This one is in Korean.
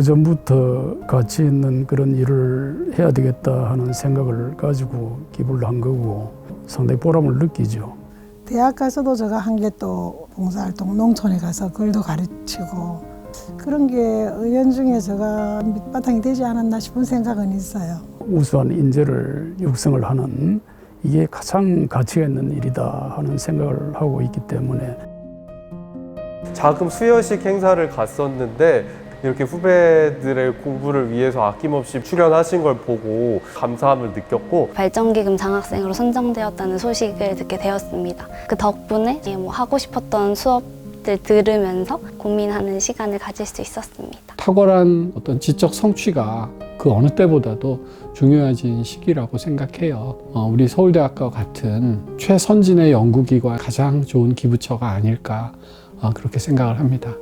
그 전부터 가치 있는 그런 일을 해야 되겠다 하는 생각을 가지고 기부를 한 거고 상당히 보람을 느끼죠. 대학 가서도 제가 한 게 또 봉사활동 농촌에 가서 글도 가르치고 그런 게 의연 중에 제가 밑바탕이 되지 않았나 싶은 생각은 있어요. 우수한 인재를 육성을 하는 이게 가장 가치가 있는 일이다 하는 생각을 하고 있기 때문에 자금 수여식 행사를 갔었는데 이렇게 후배들의 공부를 위해서 아낌없이 출연하신 걸 보고 감사함을 느꼈고 발전기금 장학생으로 선정되었다는 소식을 듣게 되었습니다. 그 덕분에 뭐 하고 싶었던 수업 들 들으면서 고민하는 시간을 가질 수 있었습니다. 탁월한 어떤 지적 성취가 그 어느 때보다도 중요해진 시기라고 생각해요. 어, 우리 서울대학과 같은 최선진의 연구기관 가장 좋은 기부처가 아닐까 어, 그렇게 생각을 합니다.